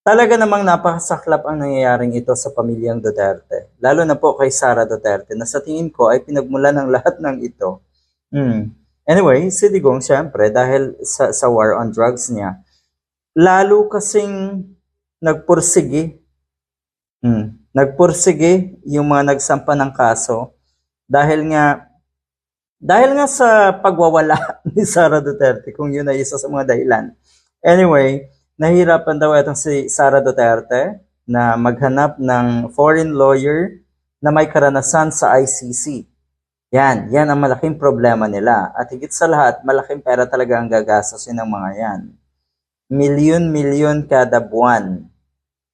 Talaga namang napakasaklap ang nangyayaring ito sa pamilyang Duterte. Lalo na po kay Sara Duterte na sa tingin ko ay pinagmula ng lahat ng ito. Hmm. Anyway, si Digong syempre dahil sa, sa war on drugs niya, lalo kasing nagpursige. Hmm. Nagpursige yung mga nagsampa ng kaso dahil nga dahil nga sa pagwawala ni Sara Duterte kung yun ay isa sa mga dahilan. Anyway, nahirapan daw itong si Sara Duterte na maghanap ng foreign lawyer na may karanasan sa ICC. Yan, yan ang malaking problema nila. At higit sa lahat, malaking pera talaga ang gagastosin ng mga yan. Milyon-milyon kada buwan.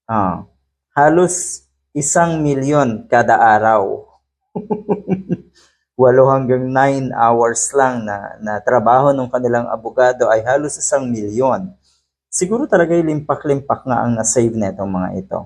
Ah, halos isang milyon kada araw. Walo hanggang nine hours lang na, na trabaho ng kanilang abogado ay halos isang milyon siguro talaga limpak-limpak nga ang na-save na itong mga ito.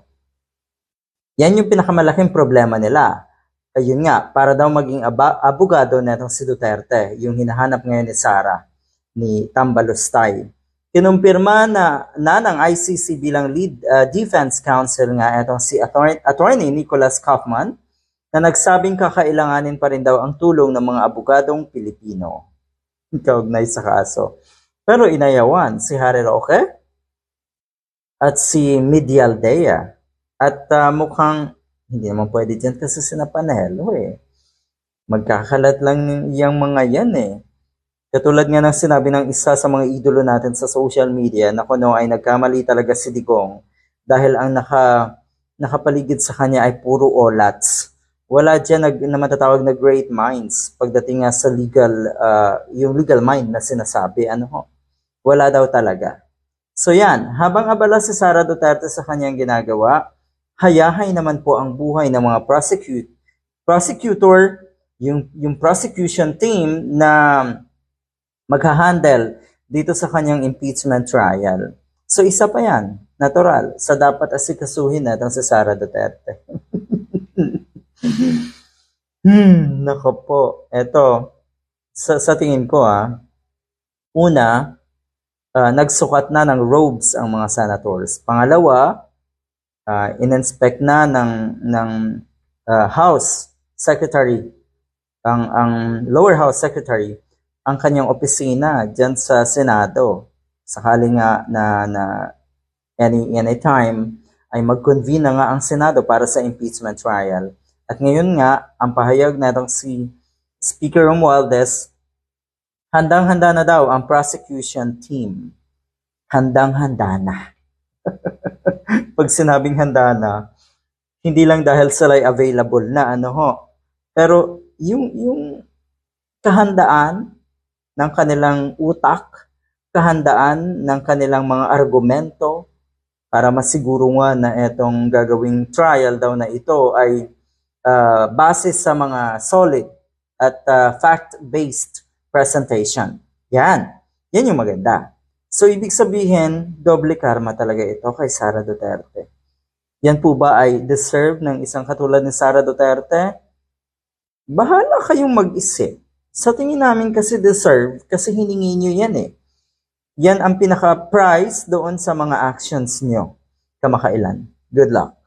Yan yung pinakamalaking problema nila. Ayun nga, para daw maging aba- abogado na itong si Duterte, yung hinahanap ngayon ni Sara, ni Tambalustay. Kinumpirma na, na ng ICC bilang lead uh, defense counsel nga itong si attorney, attorney Nicholas Kaufman na nagsabing kakailanganin pa rin daw ang tulong ng mga abogadong Pilipino. Kaugnay sa kaso. Pero inayawan si Harry Roque at si Medial Dea. At uh, mukhang hindi naman pwede dyan kasi Panelo eh. Magkakalat lang yung mga yan eh. Katulad nga ng sinabi ng isa sa mga idolo natin sa social media na kuno ay nagkamali talaga si Digong dahil ang naka, nakapaligid sa kanya ay puro olats. Wala dyan nag, na matatawag na great minds pagdating nga sa legal, uh, yung legal mind na sinasabi. Ano ho? Wala daw talaga. So yan, habang abala si Sara Duterte sa kanyang ginagawa, hayahay naman po ang buhay ng mga prosecute, prosecutor, yung, yung prosecution team na magha-handle dito sa kanyang impeachment trial. So isa pa yan, natural, sa dapat asikasuhin natin si Sara Duterte. hmm, nako po. Eto, sa, sa tingin ko ah, una, uh, nagsukat na ng robes ang mga senators. Pangalawa, uh, in-inspect na ng, ng uh, House Secretary, ang, ang lower house secretary, ang kanyang opisina dyan sa Senado. Sakali nga na, na any, any time ay mag-convene na nga ang Senado para sa impeachment trial. At ngayon nga, ang pahayag na si Speaker Romualdez Handang-handa na daw ang prosecution team. Handang-handa na. Pag sinabing handa na, hindi lang dahil sila ay available na ano ho. Pero yung yung kahandaan ng kanilang utak, kahandaan ng kanilang mga argumento para masiguro nga na itong gagawing trial daw na ito ay uh, base sa mga solid at uh, fact-based presentation. Yan. Yan yung maganda. So, ibig sabihin, doble karma talaga ito kay Sara Duterte. Yan po ba ay deserve ng isang katulad ni Sara Duterte? Bahala kayong mag-isip. Sa tingin namin kasi deserve kasi hiningi nyo yan eh. Yan ang pinaka-prize doon sa mga actions nyo kamakailan. Good luck.